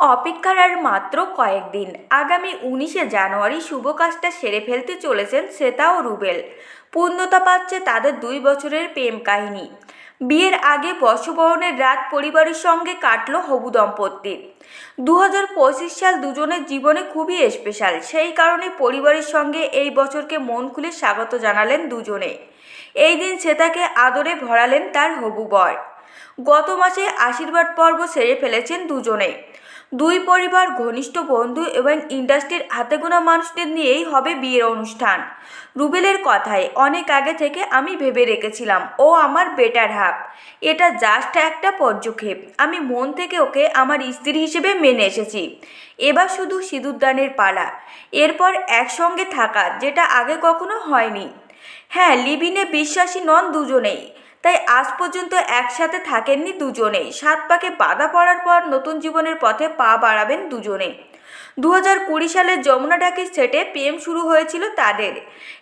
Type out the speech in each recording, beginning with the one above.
অপেক্ষার আর মাত্র কয়েকদিন আগামী উনিশে জানুয়ারি শুভ কাজটা সেরে ফেলতে চলেছেন শ্বেতা ও রুবেল। পূর্ণতা পাচ্ছে তাদের দুই বছরের প্রেম কাহিনী। বিয়ের আগে বর্ষবরণের রাত পরিবারের সঙ্গে কাটল হবু দম্পতির দু হাজার পঁচিশ সাল দুজনের জীবনে খুবই স্পেশাল সেই কারণে পরিবারের সঙ্গে এই বছরকে মন খুলে স্বাগত জানালেন দুজনে। এই দিন শ্বেতাকে আদরে ভরালেন তার হবু বর। গত মাসে আশীর্বাদ পর্ব সেরে ফেলেছেন দুজনে। দুই পরিবার, ঘনিষ্ঠ বন্ধু এবং ইন্ডাস্ট্রির হাতে গোনা মানুষদের নিয়েই হবে বিয়ের অনুষ্ঠান। রুবেলের কথায়, অনেক আগে থেকে আমি ভেবে রেখেছিলাম, ও আমার বেটার হাফ এটা জাস্ট একটা পর্যক্ষেপ। আমি মন থেকে ওকে আমার স্ত্রী হিসেবে মেনে এসেছি। এবার শুধু সিঁদুরদানের পালা। এরপর একসঙ্গে থাকা, যেটা আগে কখনো হয়নি। হ্যাঁ লিভিনে বিশ্বাসী নন দুজনেই। তাই আজ পর্যন্ত একসাথে থাকেননি দুজনেই। সাত পাকে বাধা পড়ার পর নতুন জীবনের পথে পা বাড়াবেন দুজনে। দু হাজার কুড়ি সালের যমুনা ডাকির সেটে প্রেম শুরু হয়েছিল তাদের।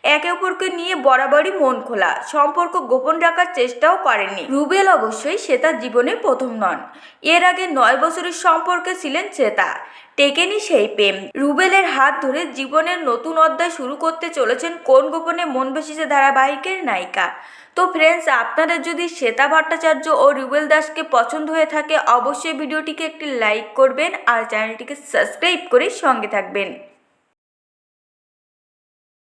একে অপরকে নিয়ে বরাবরই মন খোলা। সম্পর্ক গোপন রাখার চেষ্টাও করেননি। রুবেল অবশ্যই শ্বেতার জীবনে প্রথম নন। এর আগে নয় বছরের সম্পর্কে ছিলেন শ্বেতা। টেকেনি সেই প্রেম। রুবেলের হাত ধরে জীবনের নতুন অধ্যায় শুরু করতে চলেছেন কোন গোপনে মন বেশিছে ধারাবাহিকের নায়িকা? তো ফ্রেন্ডস আপনারা যদি শ্বেতা ভট্টাচার্য ও রুবেল দাসকে পছন্দ হয়ে থাকে, অবশ্যই ভিডিওটিকে একটি লাইক করবেন আর চ্যানেলটিকে সাবস্ক্রাইব করে সঙ্গে থাকবেন।